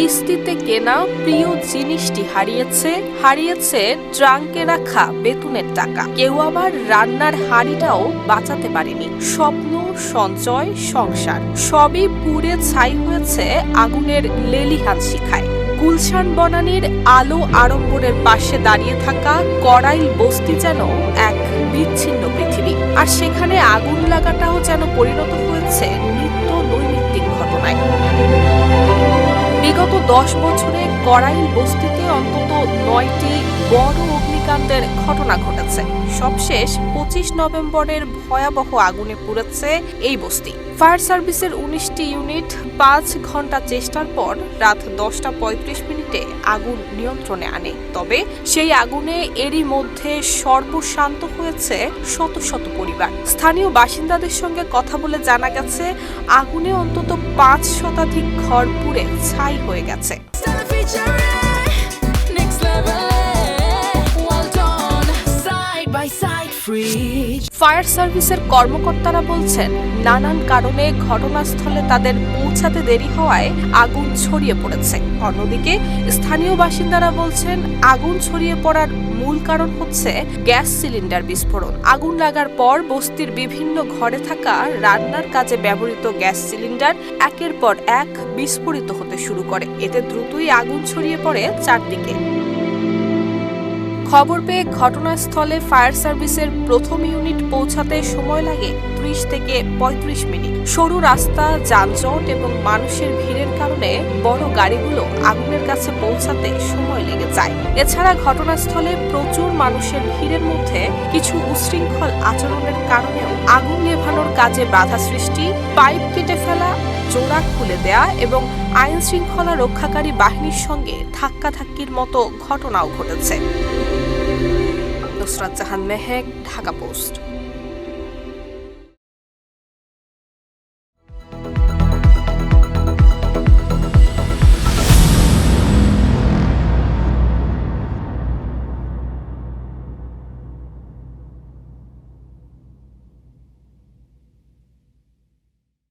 কিস্তিতে কেনা প্রিয় জিনিসটি হারিয়েছে হারিয়েছে ট্রাঙ্কে রাখা বেতনের টাকা। কেউ আবার রান্নার হাড়িটাও বাঁচাতে পারেনি। স্বপ্ন, সঞ্চয়, সংসার, সবই পুড়ে ছাই হয়েছে আগুনের লেলিহান শিখায়। গুলশান বনানীর আলো আড়ম্বরের পাশে দাঁড়িয়ে থাকা কড়াইল বস্তি যেন এক বিচ্ছিন্ন পৃথিবী। আর সেখানে আগুন লাগাটাও যেন পরিণত হয়েছে দশ বছরে করাইল বস্তিতে অন্তত নয়টি বড় অগ্নিকাণ্ডের ঘটনা ঘটেছে। সবশেষ পঁচিশ নভেম্বরের ভয়াবহ আগুনে পুড়েছে এই বস্তি। ফায়ার সার্ভিসের উনিশটি ইউনিট পাঁচ ঘণ্টা চেষ্টার পর রাত দশটা পঁয়ত্রিশ মিনিটে আগুন নিয়ন্ত্রণে আনে। তবে সেই আগুনে এরই মধ্যে সর্বশান্ত হয়েছে শত শত পরিবার। স্থানীয় বাসিন্দাদের সঙ্গে কথা বলে জানা গেছে, আগুনে অন্তত পাঁচ শতাধিক ঘর পুড়ে ছাই হয়ে গেছে। ফায়ার সার্ভিসের কর্মকর্তারা বলছেন, নানান কারণে ঘটনাস্থলে তাদের পৌঁছাতে দেরি হওয়ায় আগুন ছড়িয়ে পড়েছে। অন্যদিকে স্থানীয় বাসিন্দারা বলছেন, আগুন ছড়িয়ে পড়ার মূল কারণ হচ্ছে গ্যাস সিলিন্ডার বিস্ফোরণ। আগুন লাগার পর বস্তির বিভিন্ন ঘরে থাকা রান্নার কাজে ব্যবহৃত গ্যাস সিলিন্ডার একের পর এক বিস্ফোরিত হতে শুরু করে। এতে দ্রুতই আগুন ছড়িয়ে পড়ে চারদিকে। খবর পেয়ে ঘটনাস্থলে ফায়ার সার্ভিসের প্রথম ইউনিট পৌঁছাতে সময় লাগে ত্রিশ থেকে ৩৫ মিনিট। সরু রাস্তা, যানজট এবং মানুষের ভিড়ের কারণে বড় গাড়িগুলো আগুনের কাছে পৌঁছাতে সময় লেগে যায়। এছাড়া ঘটনাস্থলে প্রচুর মানুষের ভিড়ের মধ্যে কিছু উশৃঙ্খল আচরণের কারণেও আগুন নেভানোর কাজে বাধা সৃষ্টি। পাইপ কেটে ফেলা জোড়া খুলে দেয়া এবং আইন শৃঙ্খলা রক্ষাকারী বাহিনীর সঙ্গে ধাক্কাধাক্কির মতো ঘটনাও ঘটেছে। নুসরাত জাহান মেহেক, ঢাকা পোস্ট।